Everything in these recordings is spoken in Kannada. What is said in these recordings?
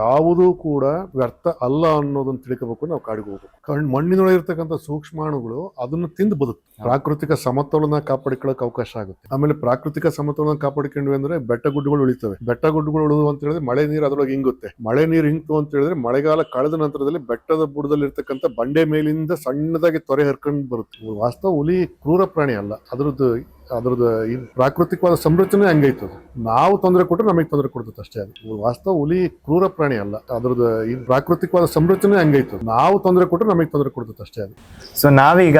ಯಾವುದೂ ಕೂಡ ವ್ಯರ್ಥ ಅಲ್ಲ ಅನ್ನೋದನ್ನ ತಿಳ್ಕೋಬೇಕು ನಾವು ಕಾಡಿಗೆ ಹೋಗ್ಬೇಕು. ಕಣ್ ಮಣ್ಣಿನೊಳಗೆ ಇರ್ತಕ್ಕಂಥ ಸೂಕ್ಷ್ಮಾಣುಗಳು ಅದನ್ನು ತಿಂದು ಬದುಕು ಪ್ರಾಕೃತಿಕ ಸಮತೋಲನ ಕಾಪಾಡಿಕೊಳ್ಳೋಕೆ ಅವಕಾಶ ಆಗುತ್ತೆ. ಆಮೇಲೆ ಪ್ರಾಕೃತಿಕ ಸಮತೋಲನ ಕಾಪಾಡಿಕೊಂಡ್ವಿ ಅಂದ್ರೆ ಬೆಟ್ಟ ಗುಡ್ಡಗಳು ಉಳಿತವೆ. ಬೆಟ್ಟ ಗುಡ್ಡಗಳು ಉಳಿದು ಅಂತ ಹೇಳಿದ್ರೆ ಮಳೆ ನೀರು ಅದರೊಳಗೆ ಹಿಂಗುತ್ತೆ ಮಳೆ ನೀರು ಹಿಂಗ್ತು ಅಂತ ಹೇಳಿದ್ರೆ ಮಳೆಗಾಲ ಕಳೆದ ನಂತರದಲ್ಲಿ ಬೆಟ್ಟದ ಬುಡದಲ್ಲಿ ಇರ್ತಕ್ಕಂಥ ಬಂಡೆ ಮೇಲಿಂದ ಸಣ್ಣದಾಗಿ ತೊರೆ ಹರ್ಕೊಂಡು ಬರುತ್ತೆ. ವಾಸ್ತವ ಹುಲಿ ಕ್ರೂರ ಪ್ರಾಣಿ ಅಲ್ಲ. ಅದ್ರದ್ದು ಅದ್ರದ್ದು ಈ ಪ್ರಾಕೃತಿಕವಾದ ಸಂರಚನೆ ಹಂಗೈತೆ ಅದು. ನಾವು ತೊಂದರೆ ಕೊಟ್ಟರೆ ನಮಗೆ ತೊಂದರೆ ಕೊಡ್ತದೆ ಅಷ್ಟೇ ಅದು. ವಾಸ್ತವ ಹುಲಿ ಕ್ರೂರ ಪ್ರಾಣಿ ಅಲ್ಲ. ಅದ್ರದ್ದು ಈ ಪ್ರಾಕೃತಿಕವಾದ ಸಂರಚನೆ ಹಂಗೈತೆ ಅದು. ನಾವು ತೊಂದರೆ ಕೊಟ್ಟರೆ ನಮಗೆ ತೊಂದರೆ ಕೊಡ್ತದೆ ಅಷ್ಟೇ ಅದು. ಸೊ ನಾವೀಗ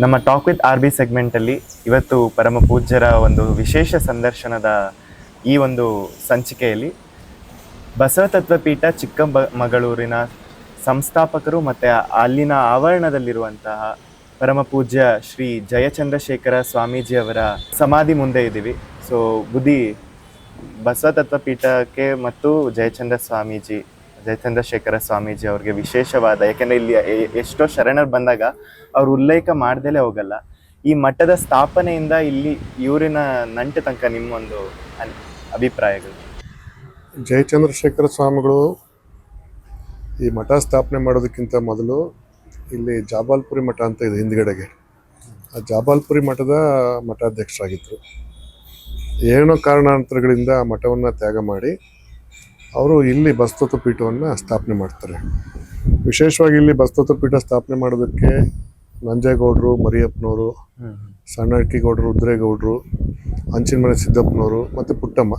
ನಮ್ಮ ಟಾಕ್ ವಿತ್ ಆರ್ ಬಿ ಸೆಗ್ಮೆಂಟಲ್ಲಿ ಇವತ್ತು ಪರಮ ಪೂಜ್ಯರ ಒಂದು ವಿಶೇಷ ಸಂದರ್ಶನದ ಈ ಒಂದು ಸಂಚಿಕೆಯಲ್ಲಿ ಬಸವ ತತ್ವಪೀಠ ಚಿಕ್ಕಮಗಳೂರಿನ ಸಂಸ್ಥಾಪಕರು ಮತ್ತು ಅಲ್ಲಿನ ಆವರಣದಲ್ಲಿರುವಂತಹ ಪರಮ ಪೂಜ್ಯ ಶ್ರೀ ಜಯಚಂದ್ರಶೇಖರ ಸ್ವಾಮೀಜಿಯವರ ಸಮಾಧಿ ಮುಂದೆ ಇದ್ದೀವಿ. ಸೊ ಬುದ್ಧಿ ಬಸವತತ್ವ ಪೀಠಕ್ಕೆ ಮತ್ತು ಜಯಚಂದ್ರ ಸ್ವಾಮೀಜಿ, ಜಯಚಂದ್ರಶೇಖರ ಸ್ವಾಮೀಜಿ ಅವ್ರಿಗೆ ವಿಶೇಷವಾದ, ಯಾಕೆಂದರೆ ಇಲ್ಲಿ ಎಷ್ಟೋ ಶರಣರು ಬಂದಾಗ ಅವ್ರು ಉಲ್ಲೇಖ ಮಾಡ್ದಲೇ ಹೋಗಲ್ಲ. ಈ ಮಠದ ಸ್ಥಾಪನೆಯಿಂದ ಇಲ್ಲಿ ಇವರಿನ ನಂಟು ತನಕ ನಿಮ್ಮೊಂದು ಅಭಿಪ್ರಾಯಗಳು. ಜಯಚಂದ್ರಶೇಖರ ಸ್ವಾಮಿಗಳು ಈ ಮಠ ಸ್ಥಾಪನೆ ಮಾಡೋದಕ್ಕಿಂತ ಮೊದಲು ಇಲ್ಲಿ ಜಾಬಾಲ್ಪುರಿ ಮಠ ಅಂತ ಇದೆ ಹಿಂದ್ಗಡೆಗೆ. ಆ ಜಾಬಾಲ್ಪುರಿ ಮಠದ ಮಠಾಧ್ಯಕ್ಷರಾಗಿದ್ದರು ಏನೋ ಕಾರಣಾಂತರಗಳಿಂದ ಆ ಮಠವನ್ನು ತ್ಯಾಗ ಮಾಡಿ ಅವರು ಇಲ್ಲಿ ಬಸ್ತತ್ವ ಪೀಠವನ್ನು ಸ್ಥಾಪನೆ ಮಾಡ್ತಾರೆ. ವಿಶೇಷವಾಗಿ ಇಲ್ಲಿ ಬಸ್ತತ್ವ ಪೀಠ ಸ್ಥಾಪನೆ ಮಾಡೋದಕ್ಕೆ ನಂಜೇಗೌಡರು, ಮರಿಯಪ್ಪನವರು ಸಣ್ಣಕ್ಕಿಗೌಡರು ರುದ್ರೇಗೌಡರು ಅಂಚಿನಮನೆ ಸಿದ್ದಪ್ಪನವರು ಮತ್ತು ಪುಟ್ಟಮ್ಮ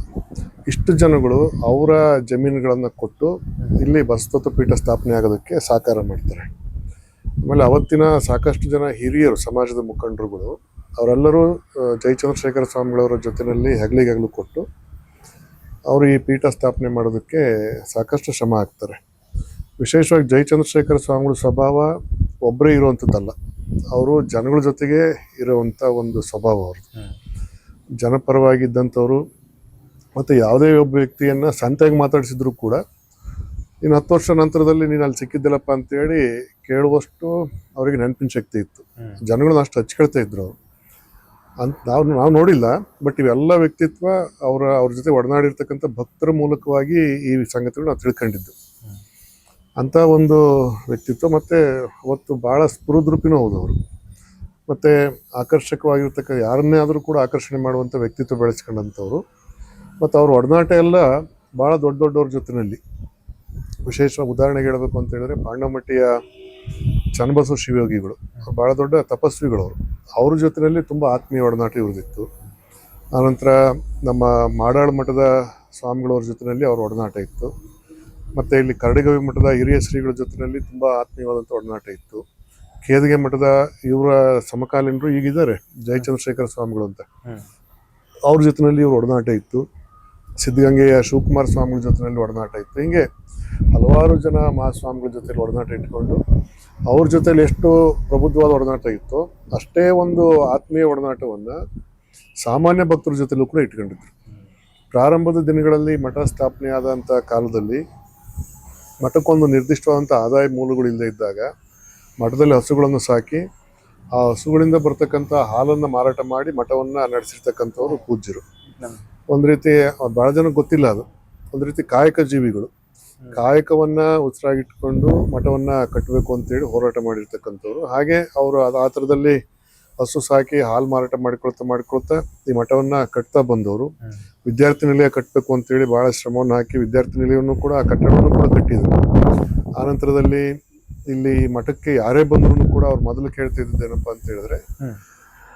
ಇಷ್ಟು ಜನಗಳು ಅವರ ಜಮೀನುಗಳನ್ನು ಕೊಟ್ಟು ಇಲ್ಲಿ ಬಸ್ತತ್ವ ಪೀಠ ಸ್ಥಾಪನೆ ಆಗೋದಕ್ಕೆ ಸಹಕಾರ ಮಾಡ್ತಾರೆ. ಆಮೇಲೆ ಅವತ್ತಿನ ಸಾಕಷ್ಟು ಜನ ಹಿರಿಯರು ಸಮಾಜದ ಮುಖಂಡರುಗಳು ಅವರೆಲ್ಲರೂ ಜಯಚಂದ್ರಶೇಖರ ಸ್ವಾಮಿಗಳವರ ಜೊತೆಯಲ್ಲಿ ಹೆಗಲಿಗೆ ಹೆಗಲು ಕೊಟ್ಟು ಅವರು ಈ ಪೀಠ ಸ್ಥಾಪನೆ ಮಾಡೋದಕ್ಕೆ ಸಾಕಷ್ಟು ಶ್ರಮ ಹಾಕ್ತಾರೆ. ವಿಶೇಷವಾಗಿ ಜಯಚಂದ್ರಶೇಖರ ಸ್ವಾಮಿಗಳ ಸ್ವಭಾವ ಒಬ್ಬರೇ ಇರುವಂಥದ್ದಲ್ಲ. ಅವರು ಜನಗಳ ಜೊತೆಗೆ ಇರುವಂಥ ಒಂದು ಸ್ವಭಾವ ಅವ್ರದ್ದು. ಜನಪರವಾಗಿದ್ದಂಥವರು ಮತ್ತು ಯಾವುದೇ ಒಬ್ಬ ವ್ಯಕ್ತಿಯನ್ನು ಸಂತೆಗೆ ಮಾತಾಡಿಸಿದ್ರು ಕೂಡ ಇನ್ನು ಹತ್ತು ವರ್ಷ ನಂತರದಲ್ಲಿ ನೀನು ಅಲ್ಲಿ ಸಿಕ್ಕಿದ್ದಿಲ್ಲಪ್ಪ ಅಂತೇಳಿ ಕೇಳುವಷ್ಟು ಅವರಿಗೆ ನೆನಪಿನ ಶಕ್ತಿ ಇತ್ತು. ಜನಗಳನ್ನ ಅಷ್ಟು ಹಚ್ಕೊಳ್ತಾ ಇದ್ರು ಅವರು. ಅಂತ ನಾವು ನಾವು ನೋಡಿಲ್ಲ ಬಟ್ ಇವೆಲ್ಲ ವ್ಯಕ್ತಿತ್ವ ಅವರ ಅವ್ರ ಜೊತೆ ಒಡನಾಡಿರ್ತಕ್ಕಂಥ ಭಕ್ತರ ಮೂಲಕವಾಗಿ ಈ ಸಂಗತಿಗಳು ನಾವು ತಿಳ್ಕೊಂಡಿದ್ದು. ಅಂಥ ಒಂದು ವ್ಯಕ್ತಿತ್ವ ಮತ್ತು ಅವತ್ತು ಭಾಳ ಸ್ಫುರದ್ರೂಪಿನೂ ಹೌದು ಅವರು. ಮತ್ತು ಆಕರ್ಷಕವಾಗಿರ್ತಕ್ಕ ಯಾರನ್ನೇ ಆದರೂ ಕೂಡ ಆಕರ್ಷಣೆ ಮಾಡುವಂಥ ವ್ಯಕ್ತಿತ್ವ ಬೆಳೆಸ್ಕೊಂಡಂಥವ್ರು. ಮತ್ತು ಅವ್ರ ಒಡನಾಟ ಎಲ್ಲ ಭಾಳ ದೊಡ್ಡ ದೊಡ್ಡವ್ರ ಜೊತೆಯಲ್ಲಿ ವಿಶೇಷವಾಗಿ ಉದಾಹರಣೆಗೆ ಹೇಳಬೇಕು ಅಂತ ಹೇಳಿದ್ರೆ ಪಾಂಡಮಟ್ಟಿಯ ಚನ್ನಬಸವ ಶಿವಯೋಗಿಗಳು. ಅವ್ರು ಭಾಳ ದೊಡ್ಡ ತಪಸ್ವಿಗಳು ಅವರು. ಅವ್ರ ಜೊತೆಯಲ್ಲಿ ತುಂಬ ಆತ್ಮೀಯ ಒಡನಾಟ ಇವ್ರದಿತ್ತು. ಆನಂತರ ನಮ್ಮ ಮಾಡಾಳ್ ಮಠದ ಸ್ವಾಮಿಗಳವ್ರ ಜೊತೆಯಲ್ಲಿ ಅವ್ರ ಒಡನಾಟ ಇತ್ತು. ಮತ್ತು ಇಲ್ಲಿ ಕರಡಿಗವಿ ಮಠದ ಹಿರಿಯ ಶ್ರೀಗಳ ಜೊತೆಯಲ್ಲಿ ತುಂಬ ಆತ್ಮೀಯವಾದಂಥ ಒಡನಾಟ ಇತ್ತು. ಕೇದಗೆ ಮಠದ ಇವರ ಸಮಕಾಲೀನರು ಈಗಿದ್ದಾರೆ ಜಯಚಂದ್ರಶೇಖರ ಸ್ವಾಮಿಗಳು ಅಂತ. ಅವ್ರ ಜೊತೆಯಲ್ಲಿ ಇವ್ರ ಒಡನಾಟ ಇತ್ತು. ಸಿದ್ಧಗಂಗೆಯ ಶಿವಕುಮಾರ ಸ್ವಾಮಿಗಳ ಜೊತೆಯಲ್ಲಿ ಒಡನಾಟ ಇತ್ತು. ಹಿಂಗೆ ಹಲವಾರು ಜನ ಮಹಾಸ್ವಾಮಿಗಳ ಜೊತೆಯಲ್ಲಿ ಒಡನಾಟ ಇಟ್ಕೊಂಡು ಅವ್ರ ಜೊತೆಯಲ್ಲಿ ಎಷ್ಟು ಪ್ರಬುದ್ಧವಾದ ಒಡನಾಟ ಇತ್ತು. ಅಷ್ಟೇ ಒಂದು ಆತ್ಮೀಯ ಒಡನಾಟವನ್ನು ಸಾಮಾನ್ಯ ಭಕ್ತರ ಜೊತೆಲೂ ಕೂಡ ಇಟ್ಕೊಂಡಿದ್ರು. ಪ್ರಾರಂಭದ ದಿನಗಳಲ್ಲಿ ಮಠ ಸ್ಥಾಪನೆ ಆದಂಥ ಕಾಲದಲ್ಲಿ ಮಠಕ್ಕೊಂದು ನಿರ್ದಿಷ್ಟವಾದಂಥ ಆದಾಯ ಮೂಲಗಳು ಇದ್ದಾಗ ಮಠದಲ್ಲಿ ಹಸುಗಳನ್ನು ಸಾಕಿ ಆ ಹಸುಗಳಿಂದ ಬರ್ತಕ್ಕಂಥ ಹಾಲನ್ನು ಮಾರಾಟ ಮಾಡಿ ಮಠವನ್ನು ನಡೆಸಿರ್ತಕ್ಕಂಥವ್ರು ಪೂಜ್ಯರು. ಒಂದು ರೀತಿ ಭಾಳ ಜನಕ್ಕೆ ಗೊತ್ತಿಲ್ಲ ಅದು. ಒಂದು ರೀತಿ ಕಾಯಕ ಜೀವಿಗಳು. ಕಾಯಕವನ್ನ ಉಸಿರಾಗಿಟ್ಕೊಂಡು ಮಠವನ್ನ ಕಟ್ಟಬೇಕು ಅಂತೇಳಿ ಹೋರಾಟ ಮಾಡಿರ್ತಕ್ಕಂಥವ್ರು. ಹಾಗೆ ಅವರು ಅದು ಆ ಥರದಲ್ಲಿ ಹಸು ಸಾಕಿ ಹಾಲು ಮಾರಾಟ ಮಾಡ್ಕೊಳ್ತಾ ಮಾಡ್ಕೊಳ್ತಾ ಈ ಮಠವನ್ನ ಕಟ್ತಾ ಬಂದವರು. ವಿದ್ಯಾರ್ಥಿ ನಿಲಯ ಕಟ್ಟಬೇಕು ಅಂತೇಳಿ ಬಹಳ ಶ್ರಮವನ್ನು ಹಾಕಿ ವಿದ್ಯಾರ್ಥಿ ನಿಲಯವನ್ನು ಕೂಡ ಆ ಕಟ್ಟಡವನ್ನು ಕೂಡ ಕಟ್ಟಿದ್ರು. ಆನಂತರದಲ್ಲಿ ಇಲ್ಲಿ ಮಠಕ್ಕೆ ಯಾರೇ ಬಂದ್ರು ಕೂಡ ಅವ್ರು ಮೊದಲು ಕೇಳ್ತಾ ಇದ್ದಿದ್ದೇನಪ್ಪ ಅಂತ ಹೇಳಿದ್ರೆ.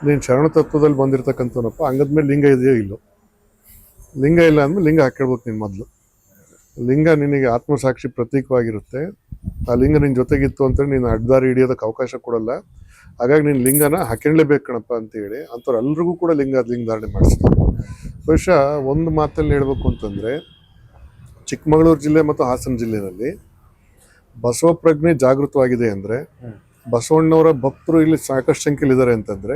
ನೀನು ಶರಣ ತತ್ವದಲ್ಲಿ ಬಂದಿರತಕ್ಕಂಥವನಪ್ಪ ಹಂಗದ್ಮೇಲೆ ಲಿಂಗ ಇದೆಯೋ ಇಲ್ಲೋ. ಲಿಂಗ ಇಲ್ಲ ಅಂದ್ಮೇಲೆ ಲಿಂಗ ಹಾಕಿಡ್ಬೇಕು ನೀನು ಮೊದಲು. ಲಿಂಗ ನಿನಗೆ ಆತ್ಮಸಾಕ್ಷಿ ಪ್ರತೀಕವಾಗಿರುತ್ತೆ. ಆ ಲಿಂಗ ನಿನ್ನ ಜೊತೆಗಿತ್ತು ಅಂತೇಳಿ ನೀನು ಅಡ್ಡದಾರಿ ಹಿಡಿಯೋದಕ್ಕೆ ಅವಕಾಶ ಕೊಡಲ್ಲ. ಹಾಗಾಗಿ ನೀನು ಲಿಂಗನ ಹಾಕಿಡ್ಲೇಬೇಕು ಕಣಪ್ಪ ಅಂತೇಳಿ ಅಂಥವ್ರೆಲ್ರಿಗೂ ಕೂಡ ಲಿಂಗ ಲಿಂಗ ಧಾರಣೆ ಮಾಡಿಸ್ತಾರೆ. ಬಹುಶಃ ಒಂದು ಮಾತಲ್ಲಿ ಹೇಳ್ಬೇಕು ಅಂತಂದರೆ ಚಿಕ್ಕಮಗಳೂರು ಜಿಲ್ಲೆ ಮತ್ತು ಹಾಸನ ಜಿಲ್ಲೆಯಲ್ಲಿ ಬಸವ ಪ್ರಜ್ಞೆ ಜಾಗೃತವಾಗಿದೆ ಅಂದರೆ ಬಸವಣ್ಣವರ ಭಕ್ತರು ಇಲ್ಲಿ ಸಾಕಷ್ಟು ಸಂಖ್ಯೆಲಿದ್ದಾರೆ ಇದ್ದಾರೆ ಅಂತಂದರೆ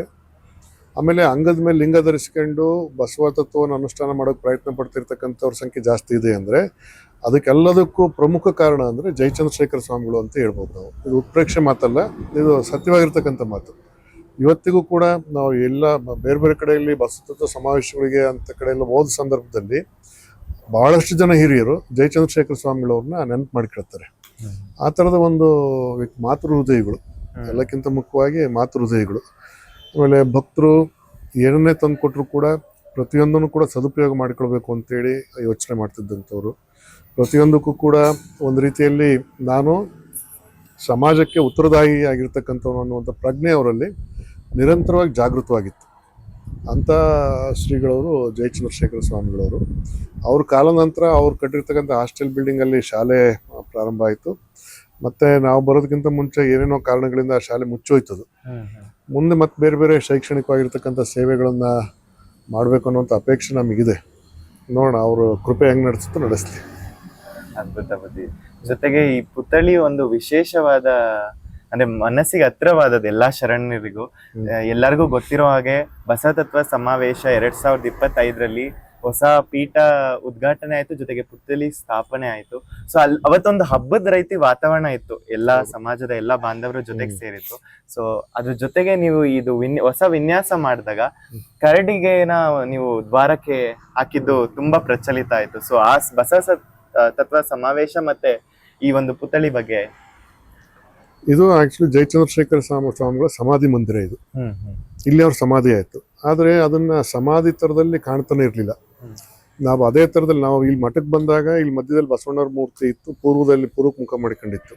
ಆಮೇಲೆ ಅಂಗದ ಮೇಲೆ ಲಿಂಗ ಧರಿಸ್ಕೊಂಡು ಬಸವ ತತ್ವವನ್ನು ಅನುಷ್ಠಾನ ಮಾಡೋಕೆ ಪ್ರಯತ್ನ ಪಡ್ತಿರ್ತಕ್ಕಂಥವ್ರ ಸಂಖ್ಯೆ ಜಾಸ್ತಿ ಇದೆ ಅಂದರೆ ಅದಕ್ಕೆಲ್ಲದಕ್ಕೂ ಪ್ರಮುಖ ಕಾರಣ ಅಂದರೆ ಜಯಚಂದ್ರಶೇಖರ ಸ್ವಾಮಿಗಳು ಅಂತ ಹೇಳ್ಬೋದು ನಾವು. ಇದು ಉತ್ಪ್ರೇಕ್ಷೆ ಮಾತಲ್ಲ ಇದು ಸತ್ಯವಾಗಿರ್ತಕ್ಕಂಥ ಮಾತು. ಇವತ್ತಿಗೂ ಕೂಡ ನಾವು ಎಲ್ಲ ಬೇರೆ ಬೇರೆ ಕಡೆಯಲ್ಲಿ ಬಸವ ತತ್ವ ಸಮಾವೇಶಗಳಿಗೆ ಅಂತ ಕಡೆಯೆಲ್ಲ ಎಲ್ಲ ಹೋದ ಸಂದರ್ಭದಲ್ಲಿ ಬಹಳಷ್ಟು ಜನ ಹಿರಿಯರು ಜಯಚಂದ್ರಶೇಖರ ಸ್ವಾಮಿಗಳವ್ರನ್ನ ನೆನಪು ಮಾಡಿಕೊಳ್ತಾರೆ. ಆ ಥರದ ಒಂದು ಮಾತೃ ಹೃದಯಗಳು ಎಲ್ಲಕ್ಕಿಂತ ಮುಖ್ಯವಾಗಿ ಮಾತೃ ಹೃದಯಗಳು. ಆಮೇಲೆ ಭಕ್ತರು ಏನನ್ನೇ ತಂದು ಕೊಟ್ಟರು ಕೂಡ ಪ್ರತಿಯೊಂದನ್ನು ಕೂಡ ಸದುಪಯೋಗ ಮಾಡಿಕೊಳ್ಬೇಕು ಅಂತೇಳಿ ಯೋಚನೆ ಮಾಡ್ತಿದ್ದಂಥವ್ರು. ಪ್ರತಿಯೊಂದಕ್ಕೂ ಕೂಡ ಒಂದು ರೀತಿಯಲ್ಲಿ ನಾನು ಸಮಾಜಕ್ಕೆ ಉತ್ತರದಾಯಿ ಆಗಿರ್ತಕ್ಕಂಥವನು ಅನ್ನುವಂಥ ಪ್ರಜ್ಞೆ ಅವರಲ್ಲಿ ನಿರಂತರವಾಗಿ ಜಾಗೃತವಾಗಿತ್ತು. ಅಂಥ ಶ್ರೀಗಳವರು ಜಯಚಂದ್ರಶೇಖರ ಸ್ವಾಮಿಗಳವರು. ಅವ್ರ ಕಾಲ ನಂತರ ಅವ್ರು ಕಟ್ಟಿರ್ತಕ್ಕಂಥ ಹಾಸ್ಟೆಲ್ ಬಿಲ್ಡಿಂಗಲ್ಲಿ ಶಾಲೆ ಪ್ರಾರಂಭ ಆಯಿತು. ಮತ್ತು ನಾವು ಬರೋದಕ್ಕಿಂತ ಮುಂಚೆ ಏನೇನೋ ಕಾರಣಗಳಿಂದ ಆ ಶಾಲೆ ಮುಚ್ಚೋಯ್ತದು. ಮುಂದೆ ಮತ್ತೆ ಬೇರೆ ಬೇರೆ ಶೈಕ್ಷಣಿಕವಾಗಿರ್ತಕ್ಕಂಥ ಸೇವೆಗಳನ್ನು ಮಾಡಬೇಕು ಅನ್ನುವಂಥ ಅಪೇಕ್ಷೆ ನಮಗಿದೆ. ನೋಡೋಣ ಅವರು ಕೃಪೆ ಹೆಂಗೆ ನಡೆಸುತ್ತೋ ನಡೆಸಲಿ. ಅದ್ಭುತ ಬುದ್ಧಿ. ಜೊತೆಗೆ ಈ ಪುತ್ಥಳಿ ಒಂದು ವಿಶೇಷವಾದ ಅಂದ್ರೆ ಮನಸ್ಸಿಗೆ ಹತ್ರವಾದದ್ದು ಎಲ್ಲಾ ಶರಣರಿಗೂ ಎಲ್ಲರಿಗೂ ಗೊತ್ತಿರೋ ಹಾಗೆ ಬಸತತ್ವ ಸಮಾವೇಶ ಎರಡ್ ಸಾವಿರದ ಇಪ್ಪತ್ತೈದರಲ್ಲಿ ಹೊಸ ಪೀಠ ಉದ್ಘಾಟನೆ ಆಯ್ತು ಜೊತೆಗೆ ಪುತ್ತಲಿ ಸ್ಥಾಪನೆ ಆಯ್ತು. ಸೊ ಅಲ್ಲಿ ಅವತ್ತೊಂದು ಹಬ್ಬದ ರೀತಿ ವಾತಾವರಣ ಇತ್ತು. ಎಲ್ಲಾ ಸಮಾಜದ ಎಲ್ಲಾ ಬಾಂಧವರ ಜೊತೆಗೆ ಸೇರಿತ್ತು. ಸೊ ಅದ್ರ ಜೊತೆಗೆ ನೀವು ಇದು ಹೊಸ ವಿನ್ಯಾಸ ಮಾಡಿದಾಗ ಕರಡಿಗೆನ ನೀವು ದ್ವಾರಕ್ಕೆ ಹಾಕಿದ್ದು ತುಂಬಾ ಪ್ರಚಲಿತ ಆಯ್ತು. ಸೊ ಆ ಸ್- ಬಸವ ಸತ್- ಆ, ತತ್ವ ಸಮಾವೇಶ ಮತ್ತೆ ಈ ಒಂದು ಪುತ್ಥಳಿ ಬಗ್ಗೆ. ಇದು ಆಕ್ಚುಲಿ ಜಯಚಂದ್ರಶೇಖರ ಸ್ವಾಮಿ ಸ್ವಾಮಿಗಳ ಸಮಾಧಿ ಮಂದಿರ ಇದು. ಇಲ್ಲಿ ಅವ್ರ ಸಮಾಧಿ ಆಯಿತು. ಆದರೆ ಅದನ್ನ ಸಮಾಧಿ ತರದಲ್ಲಿ ಕಾಣ್ತಾನೆ ಇರಲಿಲ್ಲ. ನಾವು ಅದೇ ಥರದಲ್ಲಿ ನಾವು ಇಲ್ಲಿ ಮಠಕ್ಕೆ ಬಂದಾಗ ಇಲ್ಲಿ ಮಧ್ಯದಲ್ಲಿ ಬಸವಣ್ಣವ್ರ ಮೂರ್ತಿ ಇತ್ತು, ಪೂರ್ವದಲ್ಲಿ ಪೂರ್ವಕ್ಕೆ ಮುಖ ಮಾಡಿಕೊಂಡಿತ್ತು.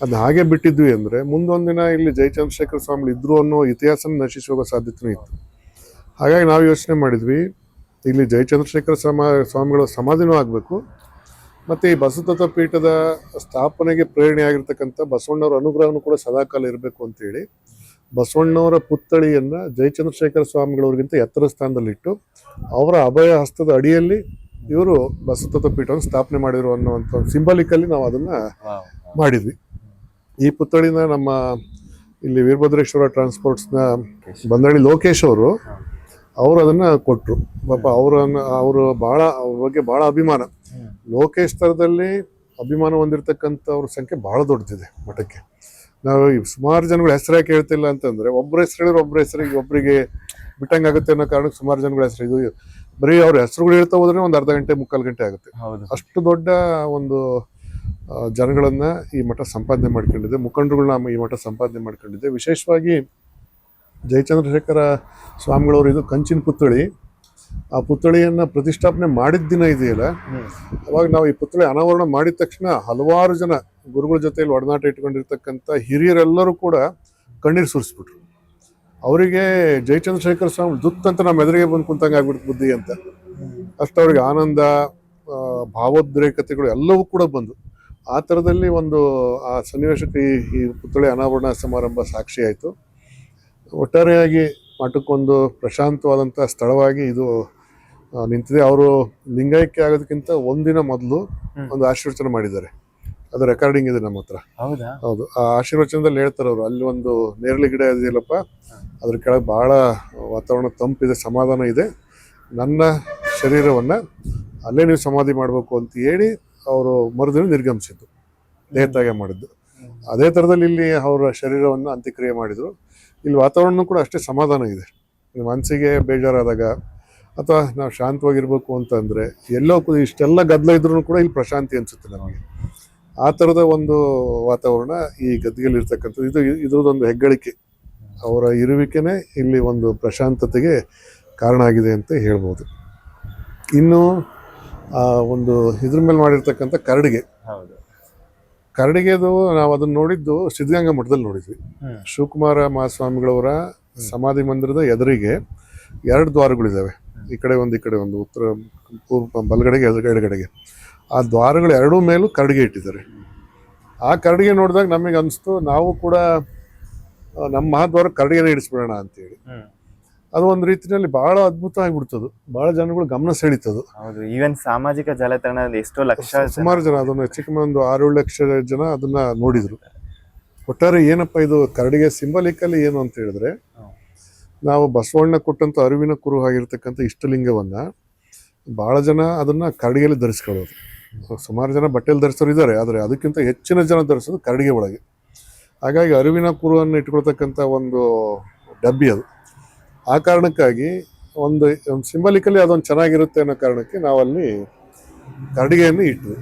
ಅದನ್ನ ಹಾಗೆ ಬಿಟ್ಟಿದ್ವಿ ಅಂದರೆ ಮುಂದೊಂದಿನ ಇಲ್ಲಿ ಜಯಚಂದ್ರಶೇಖರ ಸ್ವಾಮಿಗಳು ಇದ್ರು ಅನ್ನೋ ಇತಿಹಾಸನ ನಶಿಸಿ ಹೋಗೋ ಸಾಧ್ಯತೆನೂ ಇತ್ತು ಹಾಗಾಗಿ ನಾವು ಯೋಚನೆ ಮಾಡಿದ್ವಿ, ಇಲ್ಲಿ ಜಯಚಂದ್ರಶೇಖರ ಸ್ವಾಮ ಸ್ವಾಮಿಗಳ ಸಮಾಧಿನೂ ಆಗಬೇಕು, ಮತ್ತು ಈ ಬಸವತತ್ವ ಪೀಠದ ಸ್ಥಾಪನೆಗೆ ಪ್ರೇರಣೆ ಆಗಿರ್ತಕ್ಕಂಥ ಬಸವಣ್ಣವರ ಅನುಗ್ರಹನೂ ಕೂಡ ಸದಾಕಾಲ ಇರಬೇಕು ಅಂತೇಳಿ ಬಸವಣ್ಣವರ ಪುತ್ಥಳಿಯನ್ನು ಜಯಚಂದ್ರಶೇಖರ ಸ್ವಾಮಿಗಳವ್ರಿಗಿಂತ ಎತ್ತರ ಸ್ಥಾನದಲ್ಲಿಟ್ಟು ಅವರ ಅಭಯ ಹಸ್ತದ ಅಡಿಯಲ್ಲಿ ಇವರು ಬಸವತತ್ವ ಪೀಠವನ್ನು ಸ್ಥಾಪನೆ ಮಾಡಿದ್ರು ಅನ್ನುವಂಥ ಸಿಂಬಲಿಕಲ್ಲಿ ನಾವು ಅದನ್ನು ಮಾಡಿದ್ವಿ. ಈ ಪುತ್ಥಳಿನ ನಮ್ಮ ಇಲ್ಲಿ ವೀರಭದ್ರೇಶ್ವರ ಟ್ರಾನ್ಸ್ಪೋರ್ಟ್ಸ್ನ ಬಂದಳ್ಳಿ ಲೋಕೇಶ್ ಅವರು ಅವರು ಅದನ್ನು ಕೊಟ್ಟರು ಪಾಪ ಅವರನ್ನು ಅವರು ಭಾಳ ಅವ್ರ ಬಗ್ಗೆ ಭಾಳ ಅಭಿಮಾನ. ಲೋಕೇಶ್ ಥರದಲ್ಲಿ ಅಭಿಮಾನ ಹೊಂದಿರತಕ್ಕಂಥವ್ರ ಸಂಖ್ಯೆ ಭಾಳ ದೊಡ್ಡದಿದೆ ಮಠಕ್ಕೆ. ನಾವು ಸುಮಾರು ಜನಗಳ ಹೆಸರೇ ಕೇಳ್ತಿಲ್ಲ ಅಂತಂದ್ರೆ ಒಬ್ಬರ ಹೆಸರು ಹೇಳಿದ್ರೆ ಒಬ್ಬರ ಹೆಸರಿಗೆ ಒಬ್ಬರಿಗೆ ಬಿಟ್ಟಂಗಾಗುತ್ತೆ ಅನ್ನೋ ಕಾರಣಕ್ಕೆ ಸುಮಾರು ಜನಗಳ ಹೆಸರು ಇದು. ಬರೀ ಅವ್ರ ಹೆಸರುಗಳು ಹೇಳ್ತಾ ಹೋದ್ರೆ ಒಂದು ಅರ್ಧ ಗಂಟೆ ಮುಕ್ಕಾಲು ಗಂಟೆ ಆಗುತ್ತೆ. ಅಷ್ಟು ದೊಡ್ಡ ಒಂದು ಜನಗಳನ್ನ ಈ ಮಠ ಸಂಪಾದನೆ ಮಾಡ್ಕೊಂಡಿದೆ. ಮುಖಂಡರುಗಳನ್ನ ಈ ಮಠ ಸಂಪಾದನೆ ಮಾಡ್ಕೊಂಡಿದೆ. ವಿಶೇಷವಾಗಿ ಜಯಚಂದ್ರಶೇಖರ ಸ್ವಾಮಿಗಳವರು ಇದು ಕಂಚಿನ ಪುತ್ಥಳಿ. ಆ ಪುತ್ಥಳಿಯನ್ನ ಪ್ರತಿಷ್ಠಾಪನೆ ಮಾಡಿದ ದಿನ ಇದೆಯಲ್ಲ. ಅವಾಗ ನಾವು ಈ ಪುತ್ಥಳಿ ಅನಾವರಣ ಮಾಡಿದ ತಕ್ಷಣ ಹಲವಾರು ಜನ ಗುರುಗಳ ಜೊತೆಯಲ್ಲಿ ಒಡನಾಟ ಇಟ್ಕೊಂಡಿರ್ತಕ್ಕಂಥ ಹಿರಿಯರೆಲ್ಲರೂ ಕೂಡ ಕಣ್ಣೀರು ಸುರಿಸ್ಬಿಟ್ರು. ಅವರಿಗೆ ಜಯಚಂದ್ರಶೇಖರ ಸ್ವಾಮಿ ದುತ್ ಅಂತ ನಮ್ಮ ಎದುರಿಗೆ ಬಂದು ಕುಂತಂಗೆ ಆಗ್ಬಿಡ್ತು ಬುದ್ಧಿ ಅಂತ. ಅಷ್ಟು ಅವ್ರಿಗೆ ಆನಂದ ಭಾವೋದ್ರೇಕತೆಗಳು ಎಲ್ಲವೂ ಕೂಡ ಬಂದು. ಆ ಥರದಲ್ಲಿ ಒಂದು, ಆ ಸನ್ನಿವೇಶಕ್ಕೆ ಈ ಈ ಪುತ್ಥಳಿ ಅನಾವರಣ ಸಮಾರಂಭ ಸಾಕ್ಷಿ ಆಯಿತು. ಒಟ್ಟಾರೆಯಾಗಿ ಮಠಕ್ಕೊಂದು ಪ್ರಶಾಂತವಾದಂಥ ಸ್ಥಳವಾಗಿ ಇದು ನಿಂತಿದೆ. ಅವರು ಲಿಂಗೈಕ್ಯ ಆಗೋದಕ್ಕಿಂತ ಒಂದಿನ ಮೊದಲು ಒಂದು ಆಶೀರ್ವಚನ ಮಾಡಿದ್ದಾರೆ. ಅದು ರೆಕಾರ್ಡಿಂಗ್ ಇದೆ ನಮ್ಮ ಹತ್ರ. ಹೌದಾ? ಹೌದು. ಆ ಆಶೀರ್ವಚನದಲ್ಲಿ ಹೇಳ್ತಾರೆ ಅವರು ಅಲ್ಲಿ ಒಂದು ನೇರಳೆ ಗಿಡ ಇದೆಯಲ್ಲಪ್ಪ ಅದ್ರ ಕೆಳಗೆ ಭಾಳ ವಾತಾವರಣ ತಂಪಿದೆ ಸಮಾಧಾನ ಇದೆ. ನನ್ನ ಶರೀರವನ್ನು ಅಲ್ಲೇ ನೀವು ಸಮಾಧಿ ಮಾಡಬೇಕು ಅಂತ ಹೇಳಿ ಅವರು ಮರುದಿನ ನಿರ್ಗಮಿಸಿದ್ದು ನೇತಾಗೆ ಮಾಡಿದ್ದು. ಅದೇ ಥರದಲ್ಲಿ ಇಲ್ಲಿ ಅವರ ಶರೀರವನ್ನು ಅಂತ್ಯಕ್ರಿಯೆ ಮಾಡಿದರು. ಇಲ್ಲಿ ವಾತಾವರಣ ಕೂಡ ಅಷ್ಟೇ ಸಮಾಧಾನ ಇದೆ. ಮನಸ್ಸಿಗೆ ಬೇಜಾರಾದಾಗ ಅಥವಾ ನಾವು ಶಾಂತವಾಗಿರ್ಬೇಕು ಅಂತಂದರೆ ಎಲ್ಲೋ ಇಷ್ಟೆಲ್ಲ ಗದ್ದಲ ಇದ್ರೂ ಕೂಡ ಇಲ್ಲಿ ಪ್ರಶಾಂತಿ ಅನಿಸುತ್ತೆ ನಮಗೆ. ಆ ಥರದ ಒಂದು ವಾತಾವರಣ ಈ ಗದ್ದಿಗೆಯಲ್ಲಿ ಇರ್ತಕ್ಕಂಥದ್ದು. ಇದು ಇದ್ರದ್ದೊಂದು ಹೆಗ್ಗಳಿಕೆ. ಅವರ ಇರುವಿಕೆನೇ ಇಲ್ಲಿ ಒಂದು ಪ್ರಶಾಂತತೆಗೆ ಕಾರಣ ಆಗಿದೆ ಅಂತ ಹೇಳ್ಬೋದು. ಇನ್ನು ಒಂದು ಇದ್ರ ಮೇಲೆ ಮಾಡಿರ್ತಕ್ಕಂಥ ಕರಡಿಗೆ ಹೌದು. ಕರಡಿಗೆದು ನಾವು ಅದನ್ನ ನೋಡಿದ್ದು ಸಿದ್ಧಗಂಗಾ ಮಠದಲ್ಲಿ ನೋಡಿದ್ವಿ. ಶಿವಕುಮಾರ ಮಹಾಸ್ವಾಮಿಗಳವರ ಸಮಾಧಿ ಮಂದಿರದ ಎದುರಿಗೆ ಎರಡು ದ್ವಾರಗಳಿದ್ದಾವೆ ಈ ಕಡೆ ಒಂದು ಈ ಕಡೆ ಒಂದು ಉತ್ತರ ಪೂರ್ವ ಬಲಗಡೆಗೆ ಎಡಗಡೆಗೆ. ಆ ದ್ವಾರಗಳು ಎರಡೂ ಮೇಲೂ ಕರಡಿಗೆ ಇಟ್ಟಿದ್ದಾರೆ. ಆ ಕರಡಿಗೆ ನೋಡಿದಾಗ ನಮಗೆ ಅನಿಸ್ತು ನಾವು ಕೂಡ ನಮ್ಮ ಮಹಾದ್ವಾರ ಕರಡಿಗೆನೇ ಇಡಿಸ್ಬಿಡೋಣ ಅಂತೇಳಿ. ಅದು ಒಂದು ರೀತಿಯಲ್ಲಿ ಬಹಳ ಅದ್ಭುತ ಆಗಿಬಿಡ್ತದು. ಬಹಳ ಜನಗಳು ಗಮನ ಸೆಳೀತದು. ಹೌದು ಈವನ್ ಸಾಮಾಜಿಕ ಜಾಲತಾಣದಲ್ಲಿ ಎಷ್ಟೋ ಲಕ್ಷ ಸುಮಾರು ಜನ ಅದನ್ನ ಹೆಚ್ಚು ಕಮ್ಮಿ ಒಂದು ಆರೇಳು ಲಕ್ಷ ಜನ ಅದನ್ನ ನೋಡಿದ್ರು. ಒಟ್ಟಾರೆ ಏನಪ್ಪ ಇದು ಕರಡಿಗೆ ಸಿಂಬಲಿಕಲ್ಲಿ ಏನು ಅಂತ ಹೇಳಿದ್ರೆ ನಾವು ಬಸವಣ್ಣ ಕೊಟ್ಟಂತ ಅರಿವಿನ ಕುರು ಆಗಿರ್ತಕ್ಕಂಥ ಇಷ್ಟಲಿಂಗವನ್ನ ಬಹಳ ಜನ ಅದನ್ನ ಕರಡಿಗೆಯಲ್ಲಿ ಧರಿಸ್ಕೊಳ್ಳೋದು. ಸುಮಾರು ಜನ ಬಟ್ಟೆಯಲ್ಲಿ ಧರಿಸೋರು ಇದ್ದಾರೆ ಆದರೆ ಅದಕ್ಕಿಂತ ಹೆಚ್ಚಿನ ಜನ ಧರಿಸೋದು ಕರಡಿಗೆ ಒಳಗೆ. ಹಾಗಾಗಿ ಅರಿವಿನ ಕುರುವನ್ನು ಇಟ್ಕೊಳ್ತಕ್ಕಂಥ ಒಂದು ಡಬ್ಬಿ ಅದು. ಆ ಕಾರಣಕ್ಕಾಗಿ ಒಂದು ಸಿಂಬಲಿಕಲಿ ಅದೊಂದು ಚೆನ್ನಾಗಿರುತ್ತೆ ಅನ್ನೋ ಕಾರಣಕ್ಕೆ ನಾವಲ್ಲಿ ಕರಡಿಗೆಯನ್ನು ಇಟ್ವಿ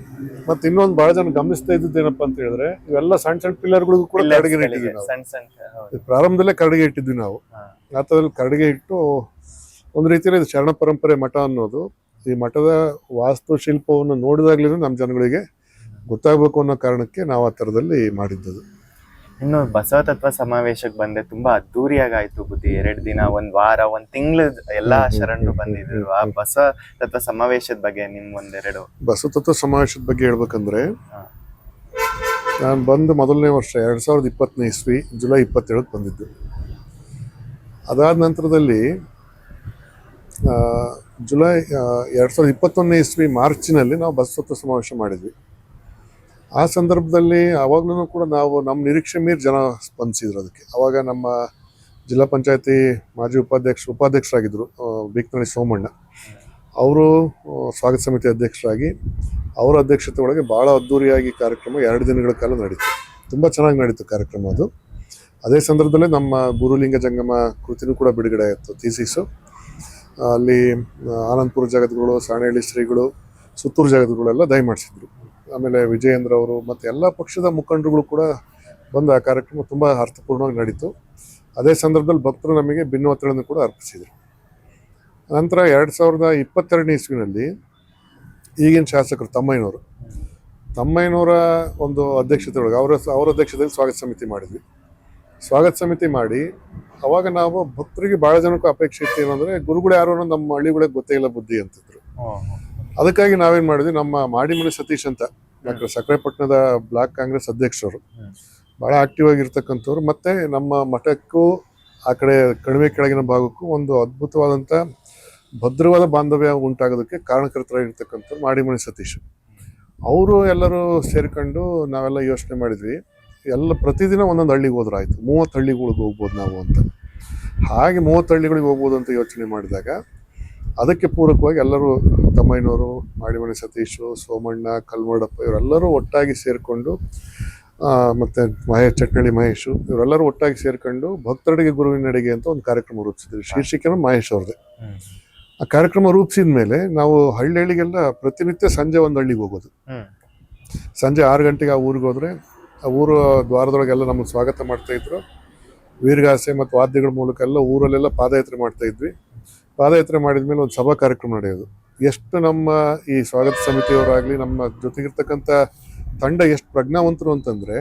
ಮತ್ತೆ ಇನ್ನೊಂದು ಬಹಳ ಜನ ಗಮನಿಸ್ತಾ ಇದ್ದಿದ್ದು ಏನಪ್ಪ ಅಂತ ಹೇಳಿದ್ರೆ ಇವೆಲ್ಲ ಸಣ್ಣ ಸಣ್ಣ ಪಿಲ್ಲರ್ಗಳಿಗೂ ಕೂಡ ಕರಡಿಗೆ ಇಟ್ಟಿದ್ವಿ ನಾವು. ಪ್ರಾರಂಭದಲ್ಲೇ ಕರಡಿಗೆ ಇಟ್ಟಿದ್ವಿ ನಾವು. ಆತದಲ್ಲಿ ಕರಡಿಗೆ ಇಟ್ಟು ಒಂದು ರೀತಿಯಲ್ಲಿ ಇದು ಶರಣ ಪರಂಪರೆ ಮಠ ಅನ್ನೋದು ಈ ಮಠದ ವಾಸ್ತುಶಿಲ್ಪವನ್ನು ನೋಡಿದಾಗ್ಲೇ ನಮ್ಮ ಜನಗಳಿಗೆ ಗೊತ್ತಾಗಬೇಕು ಅನ್ನೋ ಕಾರಣಕ್ಕೆ ನಾವು ಆ ಥರದಲ್ಲಿ ಮಾಡಿದ್ದದು ಇನ್ನು ಬಸವ ತತ್ವ ಸಮಾವೇಶಕ್ಕೆ ಬಂದೆ ತುಂಬಾ ಅದ್ದೂರಿಯಾಗಿ ಆಯ್ತು ಬುದ್ಧಿ. ಎರಡು ದಿನ ಒಂದ್ ವಾರ ಒಂದ್ ತಿಂಗಳು ಎಲ್ಲಾ ಶರಣರು ಬಂದಿದ್ರು. ಆ ಬಸವ ತತ್ವ ಸಮಾವೇಶದ ಬಗ್ಗೆ ನಿಮ್ ಒಂದೆರಡು. ಬಸವತತ್ವ ಸಮಾವೇಶದ ಬಗ್ಗೆ ಹೇಳ್ಬೇಕಂದ್ರೆ. ನಾನು ಬಂದು ಮೊದಲನೇ ವರ್ಷ ಎರಡ್ ಸಾವಿರದ ಇಪ್ಪತ್ತನೇ ಇಸ್ವಿ ಜುಲೈ ಇಪ್ಪತ್ತೇಳಕ್ಕೆ ಬಂದಿದ್ದು. ಅದಾದ ನಂತರದಲ್ಲಿ ಆ, ಜುಲೈ ಎರಡು ಸಾವಿರದ ಇಪ್ಪತ್ತೊಂದನೇ ಇಸ್ವಿ ಮಾರ್ಚಿನಲ್ಲಿ ನಾವು ಬಸವತ್ವ ಸಮಾವೇಶ ಮಾಡಿದ್ವಿ. ಆ ಸಂದರ್ಭದಲ್ಲಿ ಅವಾಗ್ಲೂ ಕೂಡ ನಾವು ನಮ್ಮ ನಿರೀಕ್ಷೆ ಮೀರಿ ಜನ ಸ್ಪಂದಿಸಿದ್ರು ಅದಕ್ಕೆ. ಅವಾಗ ನಮ್ಮ ಜಿಲ್ಲಾ ಪಂಚಾಯತಿ ಮಾಜಿ ಉಪಾಧ್ಯಕ್ಷ, ಉಪಾಧ್ಯಕ್ಷರಾಗಿದ್ದರು ಬೀಕ್ನಳ್ಳಿ ಸೋಮಣ್ಣ. ಅವರು ಸ್ವಾಗತ ಸಮಿತಿ ಅಧ್ಯಕ್ಷರಾಗಿ ಅವರ ಅಧ್ಯಕ್ಷತೆ ಒಳಗೆ ಭಾಳ ಅದ್ದೂರಿಯಾಗಿ ಕಾರ್ಯಕ್ರಮ ಎರಡು ದಿನಗಳ ಕಾಲ ನಡೀತು. ತುಂಬ ಚೆನ್ನಾಗಿ ನಡೀತು ಕಾರ್ಯಕ್ರಮ ಅದು. ಅದೇ ಸಂದರ್ಭದಲ್ಲೇ ನಮ್ಮ ಗುರುಲಿಂಗ ಜಂಗಮ ಕೃತಿನೂ ಕೂಡ ಬಿಡುಗಡೆ ಆಯಿತು ಥೀಸಿಸು ಅಲ್ಲಿ ಆನಂದ್ಪುರ ಆನಂದಪುರ ಸಾಣೆಹಳ್ಳಿ ಶ್ರೀಗಳು, ಸುತ್ತೂರು ಜಗದ್ಗುಳೆಲ್ಲ ದಯಮಾಡಿಸಿದ್ರು. ಆಮೇಲೆ ವಿಜಯೇಂದ್ರ ಅವರು ಮತ್ತು ಎಲ್ಲ ಪಕ್ಷದ ಮುಖಂಡರುಗಳು ಕೂಡ ಬಂದು ಆ ಕಾರ್ಯಕ್ರಮ ತುಂಬ ಅರ್ಥಪೂರ್ಣವಾಗಿ ನಡೀತು. ಅದೇ ಸಂದರ್ಭದಲ್ಲಿ ಭಕ್ತರು ನಮಗೆ ಭಿನ್ನೋತ್ತರಗಳನ್ನು ಕೂಡ ಅರ್ಪಿಸಿದರು. ನಂತರ ಎರಡು ಸಾವಿರದ ಇಪ್ಪತ್ತೆರಡನೇ ಇಸ್ವಿನಲ್ಲಿ ಈಗಿನ ಶಾಸಕರು ತಮ್ಮಯ್ಯನವರು, ತಮ್ಮಯ್ಯನವರ ಒಂದು ಅಧ್ಯಕ್ಷತೆ ಒಳಗೆ ಅವರ ಅವರ ಅಧ್ಯಕ್ಷತೆಯಲ್ಲಿ ಸ್ವಾಗತ ಸಮಿತಿ ಮಾಡಿದ್ವಿ. ಸ್ವಾಗತ ಸಮಿತಿ ಮಾಡಿ ಅವಾಗ ನಾವು ಭಕ್ತರಿಗೆ ಭಾಳ ಜನಕ್ಕೂ ಅಪೇಕ್ಷೆ ಇತ್ತು ಏನಂದರೆ, ಗುರುಗಳು ಯಾರು ಅನ್ನೋದು ನಮ್ಮ ಹಳ್ಳಿಗಳಿಗೆ ಗೊತ್ತೇ ಇಲ್ಲ ಬುದ್ಧಿ ಅಂತಿದ್ರು. ಅದಕ್ಕಾಗಿ ನಾವೇನ್ ಮಾಡಿದ್ವಿ, ನಮ್ಮ ಮಾಡಿಮನಿ ಸತೀಶ್ ಅಂತ ಡಾಕ್ಟರ್ ಸಕ್ರೆಪಟ್ಟಣದ ಬ್ಲಾಕ್ ಕಾಂಗ್ರೆಸ್ ಅಧ್ಯಕ್ಷರು. ಬಹಳ ಆಕ್ಟಿವ್ ಆಗಿರ್ತಕ್ಕಂಥವ್ರು. ಮತ್ತೆ ನಮ್ಮ ಮಠಕ್ಕೂ, ಆ ಕಡೆ ಕಣಿವೆ ಕೆಳಗಿನ ಭಾಗಕ್ಕೂ ಒಂದು ಅದ್ಭುತವಾದಂಥ ಭದ್ರವಾದ ಬಾಂಧವ್ಯ ಉಂಟಾಗೋದಕ್ಕೆ ಕಾರಣಕರ್ತರಾಗಿರ್ತಕ್ಕಂಥವ್ರು ಮಾಡಿಮನಿ ಸತೀಶ್. ಅವರು ಎಲ್ಲರೂ ಸೇರಿಕೊಂಡು ನಾವೆಲ್ಲ ಯೋಚನೆ ಮಾಡಿದ್ವಿ, ಎಲ್ಲ ಪ್ರತಿದಿನ ಒಂದೊಂದು ಹಳ್ಳಿಗೆ ಹೋದ್ರೆ ಆಯ್ತು. ಮೂವತ್ತು ಹಳ್ಳಿಗಳಿಗೆ ಹೋಗ್ಬೋದು ನಾವು ಅಂತ. ಹಾಗೆ ಮೂವತ್ತು ಹಳ್ಳಿಗಳಿಗೆ ಹೋಗ್ಬೋದು ಅಂತ ಯೋಚನೆ ಮಾಡಿದಾಗ ಅದಕ್ಕೆ ಪೂರಕವಾಗಿ ಎಲ್ಲರೂ ತಮ್ಮಯ್ಯನವರು ಮಾಡಿಮಣಿ ಸತೀಶು ಸೋಮಣ್ಣ ಕಲ್ಮಡಪ್ಪ ಇವರೆಲ್ಲರೂ ಒಟ್ಟಾಗಿ ಸೇರಿಕೊಂಡು ಮತ್ತು ಮಹೇಶ್ ಚಟ್ನಳ್ಳಿ ಮಹೇಶು ಇವರೆಲ್ಲರೂ ಒಟ್ಟಾಗಿ ಸೇರ್ಕೊಂಡು ಭಕ್ತರಿಗೆ ಗುರುವಿನ ಅಡಿಗೆ ಅಂತ ಒಂದು ಕಾರ್ಯಕ್ರಮ ರೂಪಿಸಿದ್ವಿ ಶೀರ್ಷಿಕೆನ ಮಹೇಶ್ ಅವ್ರದ್ದೇ. ಆ ಕಾರ್ಯಕ್ರಮ ರೂಪಿಸಿದ ಮೇಲೆ ನಾವು ಹಳ್ಳಿ ಹಳ್ಳಿಗೆಲ್ಲ ಪ್ರತಿನಿತ್ಯ ಸಂಜೆ ಒಂದು ಹಳ್ಳಿಗೆ ಹೋಗೋದು. ಸಂಜೆ ಆರು ಗಂಟೆಗೆ ಆ ಊರಿಗೆ ಹೋದ್ರೆ ಆ ಊರು ದ್ವಾರದೊಳಗೆಲ್ಲ ನಮ್ಮ ಸ್ವಾಗತ ಮಾಡ್ತಾ ಇದ್ರು. ವೀರಗಾಸೆ ಮತ್ತು ವಾದ್ಯಗಳ ಮೂಲಕ ಎಲ್ಲ ಊರಲ್ಲೆಲ್ಲ ಪಾದಯಾತ್ರೆ ಮಾಡ್ತಾ ಇದ್ವಿ. ಪಾದಯಾತ್ರೆ ಮಾಡಿದ ಮೇಲೆ ಒಂದು ಸಭಾ ಕಾರ್ಯಕ್ರಮ ನಡೆಯೋದು. ಎಷ್ಟು ನಮ್ಮ ಈ ಸ್ವಾಗತ ಸಮಿತಿಯವರಾಗಲಿ ನಮ್ಮ ಜೊತೆಗಿರ್ತಕ್ಕಂಥ ತಂಡ ಎಷ್ಟು ಪ್ರಜ್ಞಾವಂತರು ಅಂತಂದರೆ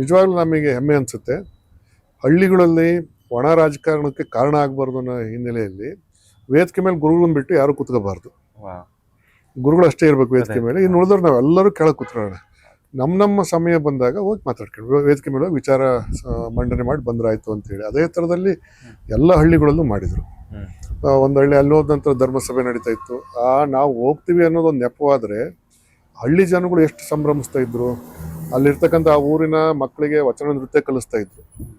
ನಿಜವಾಗ್ಲೂ ನಮಗೆ ಹೆಮ್ಮೆ ಅನಿಸುತ್ತೆ. ಹಳ್ಳಿಗಳಲ್ಲಿ ಒಣ ರಾಜಕಾರಣಕ್ಕೆ ಕಾರಣ ಆಗಬಾರ್ದು ಅನ್ನೋ ಹಿನ್ನೆಲೆಯಲ್ಲಿ ವೇದಿಕೆ ಮೇಲೆ ಗುರುಗಳನ್ನ ಬಿಟ್ಟು ಯಾರು ಕುತ್ಕೋಬಾರ್ದು. ಗುರುಗಳು ಅಷ್ಟೇ ಇರಬೇಕು ವೇದಿಕೆ ಮೇಲೆ. ಇನ್ನು ಉಳಿದವ್ರು ನಾವೆಲ್ಲರೂ ಕೆಳಗೆ ಕೂತ್ಕೊಳ್ಳೋಣ. ನಮ್ಮ ನಮ್ಮ ಸಮಯ ಬಂದಾಗ ಹೋಗಿ ಮಾತಾಡ್ಕೊಂಡು ವೇದಿಕೆ ಮೇಲೆ ವಿಚಾರ ಮಂಡನೆ ಮಾಡಿ ಬಂದ್ರಾಯ್ತು ಅಂತೇಳಿ ಅದೇ ಥರದಲ್ಲಿ ಎಲ್ಲ ಹಳ್ಳಿಗಳಲ್ಲೂ ಮಾಡಿದರು. ಒಂದು ಹಳ್ಳಿ ಅಲ್ಲಿ ಹೋದ ನಂತರ ಧರ್ಮಸಭೆ ನಡೀತಾ ಇತ್ತು. ಆ ನಾವು ಹೋಗ್ತೀವಿ ಅನ್ನೋದೊಂದು ನೆಪವಾದರೆ ಹಳ್ಳಿ ಜನಗಳು ಎಷ್ಟು ಸಂಭ್ರಮಿಸ್ತಾ ಇದ್ರು ಅಲ್ಲಿರ್ತಕ್ಕಂಥ ಆ ಊರಿನ ಮಕ್ಕಳಿಗೆ ವಚನ ನೃತ್ಯ ಕಲಿಸ್ತಾ ಇದ್ರು.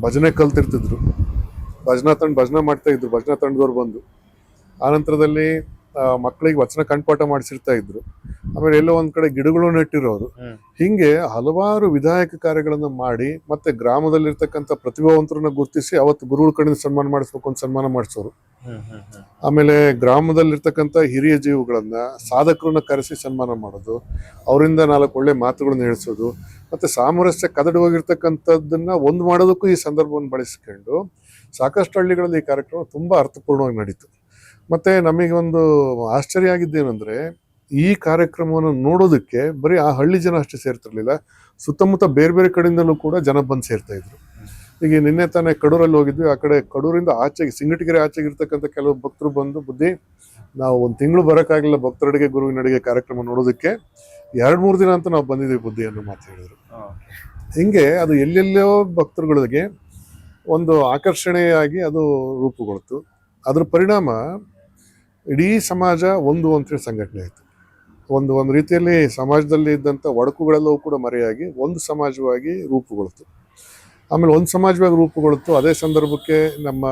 ಭಜನೆ ಕಲ್ತಿರ್ತಿದ್ರು. ಭಜನಾ ತಂಡ ಭಜನೆ ಮಾಡ್ತಾ ಇದ್ರು ಭಜನಾ ತಂಡದವ್ರು ಬಂದು. ಆ, ಮಕ್ಕಳಿಗೆ ವಚನ ಕಂಠಪಾಠ ಮಾಡಿಸಿರ್ತಾ ಇದ್ರು. ಆಮೇಲೆ ಎಲ್ಲೋ ಒಂದ್ ಕಡೆ ಗಿಡಗಳು ನೆಟ್ಟಿರೋರು. ಹಿಂಗೆ ಹಲವಾರು ವಿಧಾಯಕ ಕಾರ್ಯಗಳನ್ನ ಮಾಡಿ ಮತ್ತೆ ಗ್ರಾಮದಲ್ಲಿರ್ತಕ್ಕಂಥ ಪ್ರತಿಭಾವಂತರನ್ನ ಗುರುತಿಸಿ ಅವತ್ತು ಗುರುಗಳ ಕಡೆಯಿಂದ ಸನ್ಮಾನ ಮಾಡಿಸ್ಬೇಕು ಅಂತ ಸನ್ಮಾನ ಮಾಡಿಸೋರು. ಆಮೇಲೆ ಗ್ರಾಮದಲ್ಲಿರ್ತಕ್ಕಂಥ ಹಿರಿಯ ಜೀವಿಗಳನ್ನ ಸಾಧಕರನ್ನ ಕರೆಸಿ ಸನ್ಮಾನ ಮಾಡೋದು ಅವರಿಂದ ನಾಲ್ಕು ಒಳ್ಳೆ ಮಾತುಗಳನ್ನ ಹೇಳಿಸೋದು ಮತ್ತೆ ಸಾಮರಸ್ಯ ಕದಡಿ ಹೋಗಿರ್ತಕ್ಕಂಥದ್ದನ್ನ ಒಂದು ಮಾಡೋದಕ್ಕೂ ಈ ಸಂದರ್ಭವನ್ನು ಬಳಸಿಕೊಂಡು ಸಾಕಷ್ಟು ಹಳ್ಳಿಗಳಲ್ಲಿ ಈ ಕಾರ್ಯಕ್ರಮ ತುಂಬಾ ಅರ್ಥಪೂರ್ಣವಾಗಿ ನಡೀತು. ಮತ್ತೆ ನಮಗೆ ಒಂದು ಆಶ್ಚರ್ಯ ಆಗಿದ್ದೇನೆಂದ್ರೆ ಈ ಕಾರ್ಯಕ್ರಮವನ್ನು ನೋಡೋದಕ್ಕೆ ಬರೀ ಆ ಹಳ್ಳಿ ಜನ ಅಷ್ಟೇ ಸೇರ್ತಿರ್ಲಿಲ್ಲ. ಸುತ್ತಮುತ್ತ ಬೇರೆ ಬೇರೆ ಕಡೆಯಿಂದಲೂ ಕೂಡ ಜನ ಬಂದು ಸೇರ್ತಾ ಇದ್ರು. ಈಗ ನಿನ್ನೆ ತಾನೇ ಕಡೂರಲ್ಲಿ ಹೋಗಿದ್ವಿ. ಆ ಕಡೆ ಕಡೂರಿಂದ ಆಚೆಗೆ ಸಿಂಗಟಗಿರಿ ಆಚೆಗೆ ಇರ್ತಕ್ಕಂಥ ಕೆಲವು ಭಕ್ತರು ಬಂದು ಬುದ್ಧಿ ನಾವು ಒಂದು ತಿಂಗಳು ಬರೋಕ್ಕಾಗಲಿಲ್ಲ ಭಕ್ತರಡಿಗೆ ಗುರುವಿನ ಅಡಿಗೆ ಕಾರ್ಯಕ್ರಮ ನೋಡೋದಕ್ಕೆ. ಎರಡು ಮೂರು ದಿನ ಅಂತ ನಾವು ಬಂದಿದ್ವಿ ಬುದ್ಧಿ ಅನ್ನೋ ಮಾತು ಹೇಳಿದರು. ಹಿಂಗೆ ಅದು ಎಲ್ಲೆಲ್ಲೋ ಭಕ್ತರುಗಳಿಗೆ ಒಂದು ಆಕರ್ಷಣೆಯಾಗಿ ಅದು ರೂಪುಗೊಳ್ತು. ಅದ್ರ ಪರಿಣಾಮ ಇಡೀ ಸಮಾಜ ಒಂದು ಅಂತೇಳಿ ಸಂಘಟನೆ ಆಯಿತು. ಒಂದು ಒಂದು ರೀತಿಯಲ್ಲಿ ಸಮಾಜದಲ್ಲಿ ಇದ್ದಂಥ ಒಡಕುಗಳೆಲ್ಲವೂ ಕೂಡ ಮರೆಯಾಗಿ ಒಂದು ಸಮಾಜವಾಗಿ ರೂಪುಗೊಳ್ತು. ಆಮೇಲೆ ಒಂದು ಸಮಾಜವಾಗಿ ರೂಪುಗೊಳ್ತು ಅದೇ ಸಂದರ್ಭಕ್ಕೆ ನಮ್ಮ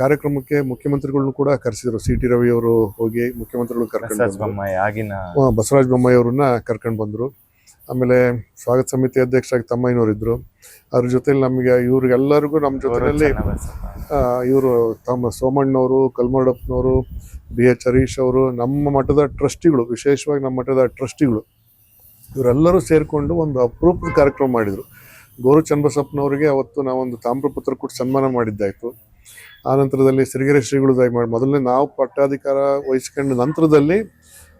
ಕಾರ್ಯಕ್ರಮಕ್ಕೆ ಮುಖ್ಯಮಂತ್ರಿಗಳನ್ನು ಕೂಡ ಕರೆಸಿದ್ರು. ಸಿ ಟಿ ರವಿ ಅವರು ಹೋಗಿ ಮುಖ್ಯಮಂತ್ರಿಗಳು ಕರ್ಕೊಂಡು ಬಸವರಾಜ. ಬೊಮ್ಮಾಯಿ ಅವ್ರನ್ನ ಕರ್ಕೊಂಡು ಬಂದರು. ಆಮೇಲೆ ಸ್ವಾಗತ ಸಮಿತಿ ಅಧ್ಯಕ್ಷರಾಗಿ ತಮ್ಮಯ್ಯನವರು ಇದ್ರು ಅದ್ರ ಜೊತೆಲಿ ನಮಗೆ ಇವ್ರಿಗೆಲ್ಲರಿಗೂ ನಮ್ಮ ಜೊತೆಯಲ್ಲಿ ಇವರು ತಮ್ಮ ಸೋಮಣ್ಣವರು ಕಲ್ಮಡಪ್ಪನವರು ಬಿ ಎಚ್ ಹರೀಶ್ ಅವರು ನಮ್ಮ ಮಠದ ಟ್ರಸ್ಟಿಗಳು ವಿಶೇಷವಾಗಿ ನಮ್ಮ ಮಠದ ಟ್ರಸ್ಟಿಗಳು ಇವರೆಲ್ಲರೂ ಸೇರಿಕೊಂಡು ಒಂದು ಅಪರೂಪದ ಕಾರ್ಯಕ್ರಮ ಮಾಡಿದರು. ಗೌರು ಚನ್ನಬಸಪ್ಪನವರಿಗೆ ಅವತ್ತು ನಾವೊಂದು ತಾಮ್ರಪತ್ರ ಕೊಟ್ಟು ಸನ್ಮಾನ ಮಾಡಿದ್ದಾಯಿತು. ಆ ನಂತರದಲ್ಲಿ ಸಿರಿಗೆರೆ ಶ್ರೀಗಳು ದಯ ಮಾಡಿ ಮೊದಲನೇ ನಾವು ಪಟ್ಟಾಧಿಕಾರ ವಹಿಸ್ಕೊಂಡ ನಂತರದಲ್ಲಿ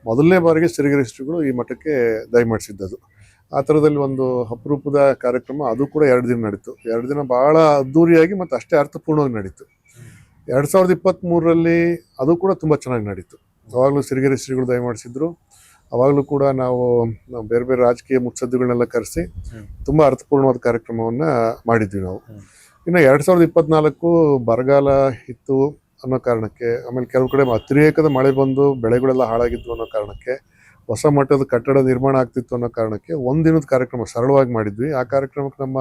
ಮೊದಲನೇ ಬಾರಿಗೆ ಸಿರಿಗೆರೆ ಶ್ರೀಗಳು ಈ ಮಠಕ್ಕೆ ದಯಮಾಡಿಸಿದ್ದದು ಆ ಥರದಲ್ಲಿ ಒಂದು ಅಪರೂಪದ ಕಾರ್ಯಕ್ರಮ, ಅದು ಕೂಡ ಎರಡು ದಿನ ನಡೀತು ಎರಡು ದಿನ ಭಾಳ ಅದ್ಧೂರಿಯಾಗಿ ಮತ್ತು ಅಷ್ಟೇ ಅರ್ಥಪೂರ್ಣವಾಗಿ ನಡೀತು ಎರಡು ಸಾವಿರದ ಇಪ್ಪತ್ತ್ಮೂರರಲ್ಲಿ ಅದು ಕೂಡ ತುಂಬ ಚೆನ್ನಾಗಿ ನಡೀತು ಅವಾಗಲೂ ಸಿರಿಗೆರೆ ಶ್ರೀಗಳು ದಯಮಾಡಿಸಿದ್ರು ಅವಾಗಲೂ ಕೂಡ ನಾವು ಬೇರೆ ಬೇರೆ ರಾಜಕೀಯ ಮುತ್ಸದ್ದುಗಳನ್ನೆಲ್ಲ ಕರೆಸಿ. ತುಂಬ ಅರ್ಥಪೂರ್ಣವಾದ ಕಾರ್ಯಕ್ರಮವನ್ನು ಮಾಡಿದ್ವಿ ನಾವು. ಇನ್ನು ಎರಡು ಸಾವಿರದ ಇಪ್ಪತ್ನಾಲ್ಕು ಬರಗಾಲ ಇತ್ತು ಅನ್ನೋ ಕಾರಣಕ್ಕೆ, ಆಮೇಲೆ ಕೆಲವು ಕಡೆ ಅತಿರೇಕದ ಮಳೆ ಬಂದು, ಬೆಳೆಗಳೆಲ್ಲ ಹಾಳಾಗಿದ್ವು ಅನ್ನೋ ಕಾರಣಕ್ಕೆ ಹೊಸ ಮಟ್ಟದ ಕಟ್ಟಡ ನಿರ್ಮಾಣ ಆಗ್ತಿತ್ತು ಅನ್ನೋ ಕಾರಣಕ್ಕೆ ಒಂದಿನದ ಕಾರ್ಯಕ್ರಮ ಸರಳವಾಗಿ ಮಾಡಿದ್ವಿ. ಆ ಕಾರ್ಯಕ್ರಮಕ್ಕೆ ನಮ್ಮ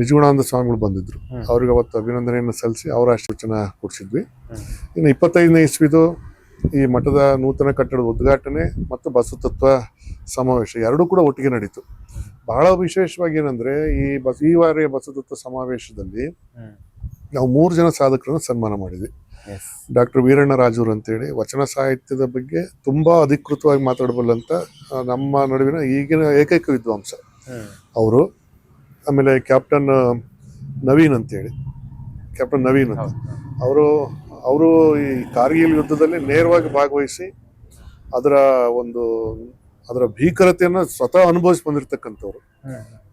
ನಿಜಗುಣಾನಂದ ಸ್ವಾಮಿಗಳು ಬಂದಿದ್ರು. ಅವ್ರಿಗೆ ಅವತ್ತು ಅಭಿನಂದನೆಯನ್ನು ಸಲ್ಲಿಸಿ ಅವರ ಆಶೀರ್ವಚನ ಕೊಡಿಸಿದ್ವಿ. ಇನ್ನು ಇಪ್ಪತ್ತೈದನೇ ಇಸ್ವಿದು ಈ ಮಠದ ನೂತನ ಕಟ್ಟಡದ ಉದ್ಘಾಟನೆ ಮತ್ತು ಬಸವತತ್ವ ಸಮಾವೇಶ ಎರಡೂ ಕೂಡ ಒಟ್ಟಿಗೆ ನಡೀತು. ಬಹಳ ವಿಶೇಷವಾಗಿ ಏನಂದ್ರೆ ಈ ಬಸ್ ಈ ಬಾರಿಯ ಬಸವತತ್ವ ಸಮಾವೇಶದಲ್ಲಿ ನಾವು ಮೂರು ಜನ ಸಾಧಕರನ್ನು ಸನ್ಮಾನ ಮಾಡಿದ್ವಿ. ಡಾಕ್ಟರ್ ವೀರಣ್ಣ ರಾಜೂರ್ ಅಂತೇಳಿ ವಚನ ಸಾಹಿತ್ಯದ ಬಗ್ಗೆ ತುಂಬಾ ಅಧಿಕೃತವಾಗಿ ಮಾತಾಡಬಲ್ಲಂತ ನಮ್ಮ ನಡುವಿನ ಈಗಿನ ಏಕೈಕ ವಿದ್ವಾಂಸ ಅವರು. ಆಮೇಲೆ ಕ್ಯಾಪ್ಟನ್ ನವೀನ್ ಅಂತೇಳಿ. ಕ್ಯಾಪ್ಟನ್ ನವೀನ್ ಅಂತ. ಅವರು ಅವರು ಈ ಕಾರ್ಗಿಲ್ ಯುದ್ಧದಲ್ಲಿ ನೇರವಾಗಿ ಭಾಗವಹಿಸಿ ಅದರ ಒಂದು ಅದರ ಭೀಕರತೆಯನ್ನು ಸ್ವತಃ ಅನುಭವಿಸಿ ಬಂದಿರತಕ್ಕಂಥವ್ರು.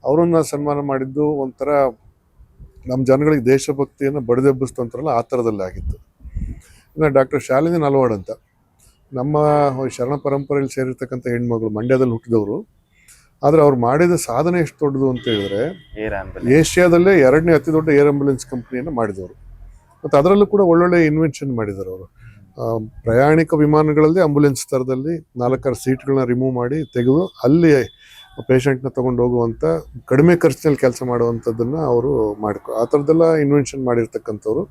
ಅವರನ್ನ ಸನ್ಮಾನ ಮಾಡಿದ್ದು ಒಂಥರ ನಮ್ಮ ಜನಗಳಿಗೆ ದೇಶಭಕ್ತಿಯನ್ನು ಬಡಿದೆಬ್ಬಿಸ್ತಂತಾರಲ್ಲ ಆ ಥರದಲ್ಲಿ ಆಗಿತ್ತು ಇನ್ನು ಡಾಕ್ಟರ್ ಶಾಲಿನಿ ನಲ್ವಾಡ್ ಅಂತ. ನಮ್ಮ ಶರಣ ಪರಂಪರೆಯಲ್ಲಿ ಸೇರಿರ್ತಕ್ಕಂಥ ಹೆಣ್ಮಗಳು ಮಂಡ್ಯದಲ್ಲಿ ಹುಟ್ಟಿದವರು. ಆದರೆ ಅವ್ರು ಮಾಡಿದ ಸಾಧನೆ ಎಷ್ಟು ದೊಡ್ಡದು ಅಂತ ಹೇಳಿದ್ರೆ ಏಷ್ಯಾದಲ್ಲೇ ಎರಡನೇ ಅತಿ ದೊಡ್ಡ ಏರ್ ಆಂಬುಲೆನ್ಸ್ ಕಂಪ್ನಿಯನ್ನು ಮಾಡಿದವರು. ಮತ್ತು ಅದರಲ್ಲೂ ಕೂಡ ಒಳ್ಳೊಳ್ಳೆ ಇನ್ವೆನ್ಷನ್ ಮಾಡಿದ್ದಾರೆ ಅವರು. ಪ್ರಯಾಣಿಕ ವಿಮಾನಗಳಲ್ಲಿ ಆಂಬುಲೆನ್ಸ್ ಥರದಲ್ಲಿ ನಾಲ್ಕಾರು ಸೀಟ್ಗಳನ್ನ ರಿಮೂವ್ ಮಾಡಿ ತೆಗೆದು ಅಲ್ಲಿ ಪೇಷಂಟ್ನ ತೊಗೊಂಡು ಹೋಗುವಂಥ ಕಡಿಮೆ ಖರ್ಚಿನಲ್ಲಿ ಕೆಲಸ ಮಾಡುವಂಥದ್ದನ್ನು ಅವರು ಮಾಡ್ಕೊ ಆ ಥರದ್ದೆಲ್ಲ ಇನ್ವೆನ್ಷನ್ ಮಾಡಿರ್ತಕ್ಕಂಥವ್ರು.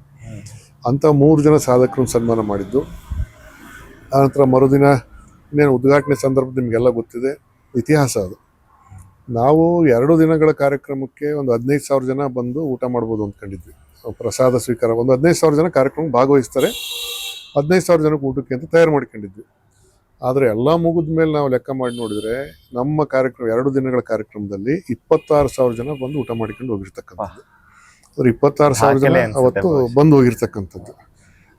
ಅಂಥ ಮೂರು ಜನ ಸಾಧಕರನ್ನು ಸನ್ಮಾನ ಮಾಡಿದ್ದು. ಆನಂತರ ಮರುದಿನ ಇನ್ನೇನು ಉದ್ಘಾಟನೆ ಸಂದರ್ಭ ನಿಮಗೆಲ್ಲ ಗೊತ್ತಿದೆ. ಇತಿಹಾಸ ಅದು. ನಾವು ಎರಡು ದಿನಗಳ ಕಾರ್ಯಕ್ರಮಕ್ಕೆ ಒಂದು ಹದಿನೈದು ಸಾವಿರ ಜನ ಬಂದು ಊಟ ಮಾಡ್ಬೋದು ಅಂದ್ಕೊಂಡಿದ್ವಿ ಪ್ರಸಾದ ಸ್ವೀಕಾರ, ಒಂದು ಹದಿನೈದು ಸಾವಿರ ಜನ ಕಾರ್ಯಕ್ರಮ ಭಾಗವಹಿಸ್ತಾರೆ. ಹದಿನೈದು ಸಾವಿರ ಜನಕ್ಕೆ ಊಟಕ್ಕೆ ಅಂತ ತಯಾರು ಮಾಡ್ಕೊಂಡಿದ್ವಿ. ಆದರೆ ಎಲ್ಲ ಮುಗಿದ ಮೇಲೆ ನಾವು ಲೆಕ್ಕ ಮಾಡಿ ನೋಡಿದರೆ ನಮ್ಮ ಕಾರ್ಯಕ್ರಮ ಎರಡು ದಿನಗಳ ಕಾರ್ಯಕ್ರಮದಲ್ಲಿ ಇಪ್ಪತ್ತಾರು ಸಾವಿರ ಜನ ಬಂದು ಊಟ ಮಾಡ್ಕೊಂಡು ಹೋಗಿರ್ತಕ್ಕಂಥದ್ದು. ಇಪ್ಪತ್ತಾರು ಸಾವಿರ ಜನ ಅವತ್ತು ಬಂದು ಹೋಗಿರ್ತಕ್ಕಂಥದ್ದು.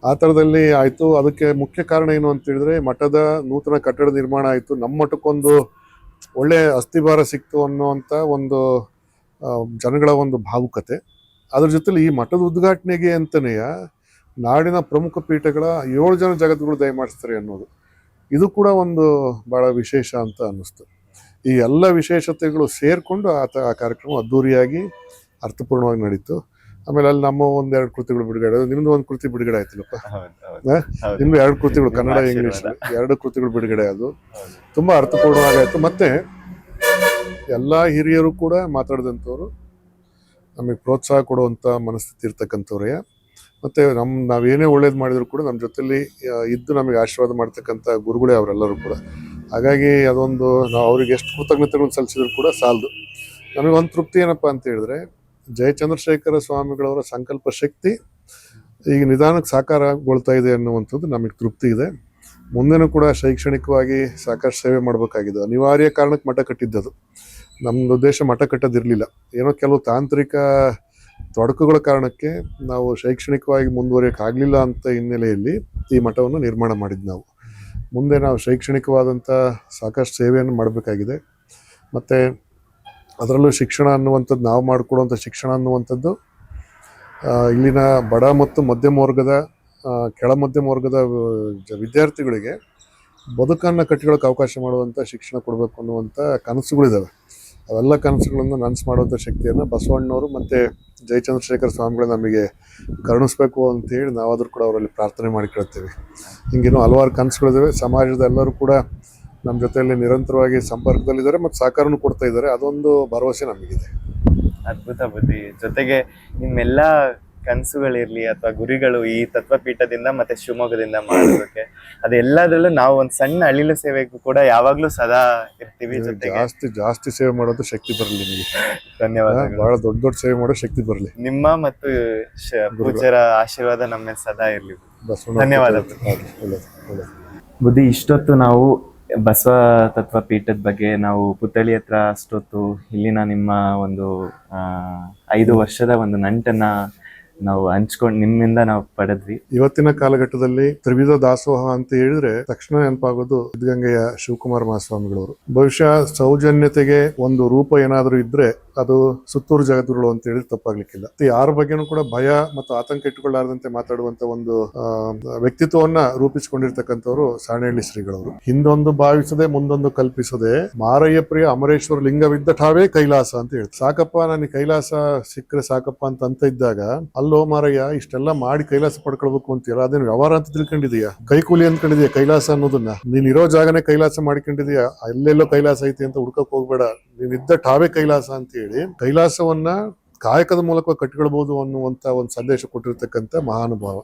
ಆ ಥರದಲ್ಲಿ ಆಯಿತು. ಅದಕ್ಕೆ ಮುಖ್ಯ ಕಾರಣ ಏನು ಅಂತ ಹೇಳಿದ್ರೆ ಮಠದ ನೂತನ ಕಟ್ಟಡ ನಿರ್ಮಾಣ ಆಯಿತು. ನಮ್ಮ ಮಠಕ್ಕೊಂದು ಒಳ್ಳೆ ಅಸ್ಥಿಭಾರ ಸಿಕ್ತು ಅನ್ನುವಂಥ ಒಂದು ಜನಗಳ ಒಂದು ಭಾವುಕತೆ. ಅದ್ರ ಜೊತೆಲಿ ಈ ಮಠದ ಉದ್ಘಾಟನೆಗೆ ಅಂತನೇ ನಾಡಿನ ಪ್ರಮುಖ ಪೀಠಗಳ ಏಳು ಜನ ಜಗದ್ಗುರು ದಯಮಾಡಿಸ್ತಾರೆ ಅನ್ನೋದು. ಇದು ಕೂಡ ಒಂದು ಬಹಳ ವಿಶೇಷ ಅಂತ ಅನ್ನಿಸ್ತು. ಈ ಎಲ್ಲ ವಿಶೇಷತೆಗಳು ಸೇರಿಕೊಂಡು ಆತ ಆ ಕಾರ್ಯಕ್ರಮ ಅದ್ಧೂರಿಯಾಗಿ ಅರ್ಥಪೂರ್ಣವಾಗಿ ನಡೀತು. ಆಮೇಲೆ ಅಲ್ಲಿ ನಮ್ಮ ಒಂದೆರಡು ಕೃತಿಗಳು ಬಿಡುಗಡೆ. ನಿಮ್ದು ಒಂದು ಕೃತಿ ಬಿಡುಗಡೆ ಆಯ್ತಲ್ಲಪ್ಪ ನಿಮ್ದು ಎರಡು ಕೃತಿಗಳು ಕನ್ನಡ ಇಂಗ್ಲಿಷ್ ಎರಡು ಕೃತಿಗಳು ಬಿಡುಗಡೆ ಅದು ತುಂಬಾ ಅರ್ಥಪೂರ್ಣವಾಗಾಯ್ತು. ಮತ್ತೆ ಎಲ್ಲ ಹಿರಿಯರು ಕೂಡ ಮಾತಾಡಿದಂಥವ್ರು ನಮಗೆ ಪ್ರೋತ್ಸಾಹ ಕೊಡುವಂಥ ಮನಸ್ಥಿತಿ ಇರ್ತಕ್ಕಂಥವ್ರೆ. ಮತ್ತೆ ನಮ್ಮ ನಾವೇನೇ ಒಳ್ಳೇದು ಮಾಡಿದ್ರು ಕೂಡ ನಮ್ಮ ಜೊತೆಲಿ ಇದ್ದು ನಮಗೆ ಆಶೀರ್ವಾದ ಮಾಡ್ತಕ್ಕಂಥ ಗುರುಗಳೇ ಅವರೆಲ್ಲರೂ ಕೂಡ. ಹಾಗಾಗಿ ಅದೊಂದು ನಾವು ಅವ್ರಿಗೆ ಎಷ್ಟು ಕೃತಜ್ಞತೆಗಳನ್ನು ಸಲ್ಲಿಸಿದ್ರು ಕೂಡ ಸಾಲದು. ನಮಗೆ ಒಂದು ತೃಪ್ತಿ ಏನಪ್ಪ ಅಂತ ಹೇಳಿದ್ರೆ ಜಯಚಂದ್ರಶೇಖರ ಸ್ವಾಮಿಗಳವರ ಸಂಕಲ್ಪ ಶಕ್ತಿ ಈಗ ನಿಧಾನಕ್ಕೆ ಸಾಕಾರಗೊಳ್ತಾ ಇದೆ ಅನ್ನುವಂಥದ್ದು ನಮಗೆ ತೃಪ್ತಿ ಇದೆ. ಮುಂದೆನೂ ಕೂಡ ಶೈಕ್ಷಣಿಕವಾಗಿ ಸಾಕಷ್ಟು ಸೇವೆ ಮಾಡಬೇಕಾಗಿದೆ. ಅನಿವಾರ್ಯ ಕಾರಣಕ್ಕೆ ಮಠ ಕಟ್ಟಿದ್ದದು. ನಮ್ಮದು ಉದ್ದೇಶ ಮಠ ಕಟ್ಟೋದಿರಲಿಲ್ಲ. ಏನೋ ಕೆಲವು ತಾಂತ್ರಿಕ ತೊಡಕುಗಳ ಕಾರಣಕ್ಕೆ ನಾವು ಶೈಕ್ಷಣಿಕವಾಗಿ ಮುಂದುವರಿಯೋಕ್ಕಾಗಲಿಲ್ಲ ಅಂತ ಹಿನ್ನೆಲೆಯಲ್ಲಿ ಈ ಮಠವನ್ನು ನಿರ್ಮಾಣ ಮಾಡಿದ್ದು ನಾವು. ಮುಂದೆ ನಾವು ಶೈಕ್ಷಣಿಕವಾದಂಥ ಸಾಕಷ್ಟು ಸೇವೆಯನ್ನು ಮಾಡಬೇಕಾಗಿದೆ. ಮತ್ತು ಅದರಲ್ಲೂ ಶಿಕ್ಷಣ ಅನ್ನುವಂಥದ್ದು ನಾವು ಮಾಡಿಕೊಡುವಂಥ ಶಿಕ್ಷಣ ಅನ್ನುವಂಥದ್ದು ಇಲ್ಲಿನ ಬಡ ಮತ್ತು ಮಧ್ಯಮ ವರ್ಗದ ಕೆಳ ಮಧ್ಯಮ ವರ್ಗದ ವಿದ್ಯಾರ್ಥಿಗಳಿಗೆ ಬದುಕನ್ನು ಕಟ್ಟಿಕೊಳ್ಳೋಕೆ ಅವಕಾಶ ಮಾಡುವಂಥ ಶಿಕ್ಷಣ ಕೊಡಬೇಕು ಅನ್ನುವಂಥ ಕನಸುಗಳಿದ್ದಾವೆ ಅವೆಲ್ಲ ಕನಸುಗಳನ್ನು ನನಸು ಮಾಡುವಂಥ ಶಕ್ತಿಯನ್ನು ಬಸವಣ್ಣವರು ಮತ್ತು ಜಯಚಂದ್ರಶೇಖರ ಸ್ವಾಮಿಗಳು ನಮಗೆ ಕರುಣಿಸ್ಬೇಕು ಅಂತೇಳಿ ನಾವಾದರೂ ಕೂಡ ಅವರಲ್ಲಿ ಪ್ರಾರ್ಥನೆ ಮಾಡಿಕೊಳ್ತೇವೆ ಹಿಂಗೇನು ಹಲವಾರು ಕನಸುಗಳಿದ್ದಾವೆ ಸಮಾಜದ ಎಲ್ಲರೂ ಕೂಡ ನಮ್ಮ ಜೊತೆಯಲ್ಲಿ ನಿರಂತರವಾಗಿ ಸಂಪರ್ಕದಲ್ಲಿದ್ದಾರೆ ಮತ್ತು ಸಹಕಾರನೂ ಕೊಡ್ತಾ ಇದ್ದಾರೆ. ಅದೊಂದು ಭರವಸೆ ನಮಗಿದೆ. ಅದ್ಭುತ ಬುದ್ಧಿ. ಜೊತೆಗೆ ನಿಮ್ಮೆಲ್ಲ ಕನಸುಗಳಿರಲಿ ಅಥವಾ ಗುರಿಗಳು ಈ ತತ್ವಪೀಠದಿಂದ ಮತ್ತೆ ಶಿವಮೊಗ್ಗದಿಂದ ಮಾಡೋದಕ್ಕೆ ಅದೆಲ್ಲದರಲ್ಲೂ ನಾವು ಒಂದು ಸಣ್ಣ ಅಳಿಲು ಸೇವೆಗೂ ಕೂಡ ಯಾವಾಗಲೂ ಸದಾ ಇರ್ತೀವಿ ಜೊತೆಗೆ. ಜಾಸ್ತಿ ಜಾಸ್ತಿ ಸೇವೆ ಮಾಡೋದು ಶಕ್ತಿ ಬರಲಿ ನಿಮಗೆ. ಧನ್ಯವಾದ ಬಹಳ ದೊಡ್ಡ ದೊಡ್ಡ ಸೇವೆ ಮಾಡೋ ಶಕ್ತಿ ಬರಲಿ. ನಿಮ್ಮ ಮತ್ತು ಪೂಜರ ಆಶೀರ್ವಾದ ನಮ್ಮ ಮೇಲೆ ಸದಾ ಇರಲಿ. ಧನ್ಯವಾದ ಬುದ್ಧಿ ಇಷ್ಟೊತ್ತು ನಾವು ಬಸವ ತತ್ವ ಪೀಠದ ಬಗ್ಗೆ ನಾವು ಪುತ್ತಳಿ ಹತ್ರ ಅಷ್ಟೊತ್ತು ಇಲ್ಲಿನ ನಿಮ್ಮ ಒಂದು ಐದು ವರ್ಷದ ಒಂದು ನಂಟನ್ನ ನಾವು ಹಂಚ್ಕೊಂಡು, ನಿಮ್ಮಿಂದ ನಾವು ಪಡೆದ್ವಿ. ಇವತ್ತಿನ ಕಾಲಘಟ್ಟದಲ್ಲಿ ತ್ರಿವಿಧ ದಾಸೋಹ ಅಂತ ಹೇಳಿದ್ರೆ ತಕ್ಷಣ ನೆನಪಾಗೋದು ಸಿದ್ಧಗಂಗೆಯ ಶಿವಕುಮಾರ ಮಹಾಸ್ವಾಮಿಗಳವರು. ಬಹುಶಃ ಸೌಜನ್ಯತೆಗೆ ಒಂದು ರೂಪ ಏನಾದರೂ ಇದ್ರೆ ಅದು ಸುತ್ತೂರು ಜಗದ್ಗುರುಗಳು ಅಂತ ಹೇಳಿ ತಪ್ಪಾಗ್ಲಿಕ್ಕಿಲ್ಲ. ಯಾರ ಬಗ್ಗೆನೂ ಕೂಡ ಭಯ ಮತ್ತು ಆತಂಕ ಇಟ್ಟುಕೊಳ್ಳಾರದಂತೆ ಮಾತಾಡುವಂತ ಒಂದು ವ್ಯಕ್ತಿತ್ವವನ್ನ ರೂಪಿಸಿಕೊಂಡಿರ್ತಕ್ಕಂಥವ್ರು ಸಾಣೇಹಳ್ಳಿ ಶ್ರೀಗಳವರು. ಹಿಂದೊಂದು ಭಾವಿಸದೆ, ಮುಂದೊಂದು ಕಲ್ಪಿಸದೆ ಮಾರಯ್ಯ ಪ್ರಿಯ ಅಮರೇಶ್ವರ ಲಿಂಗವಿದ್ದ ಠಾವೇ ಕೈಲಾಸ ಅಂತ ಹೇಳಿ ಸಾಕಪ್ಪ, ನನಗೆ ಕೈಲಾಸ ಸಿಕ್ಕರೆ ಸಾಕಪ್ಪ ಅಂತ ಅಂತ ಇದ್ದಾಗ, ಅಲ್ಲೋ ಮಾರಯ್ಯ, ಇಷ್ಟೆಲ್ಲ ಮಾಡಿ ಕೈಲಾಸ ಪಡ್ಕೊಳ್ಬೇಕು ಅಂತೀರ? ಅದೇನು ವ್ಯವಹಾರ ಅಂತ ತಿಳ್ಕೊಂಡಿದೀಯಾ ಕೈಕೂಲಿ ಅಂದ್ಕೊಂಡಿದೀಯ ಕೈಲಾಸ ಅನ್ನೋದನ್ನ? ನೀನ್ ಇರೋ ಜಾಗನೇ ಕೈಲಾಸ ಮಾಡ್ಕೊಂಡಿದೀಯಾ ಎಲ್ಲೆಲ್ಲೋ ಕೈಲಾಸ ಐತಿ ಅಂತ ಹುಡ್ಕಕ್ ಹೋಗ್ಬೇಡ. ನೀನ್ ಇದ್ದ ಠಾವೇ ಕೈಲಾಸ ಅಂತ ಹೇಳಿ ಕೈಲಾಸವನ್ನ ಕಾಯಕದ ಮೂಲಕ ಕಟ್ಟಿಕೊಳ್ಬಹುದು ಅನ್ನುವಂತ ಒಂದು ಸಂದೇಶ ಕೊಟ್ಟಿರ್ತಕ್ಕಂಥ ಮಹಾನುಭಾವ.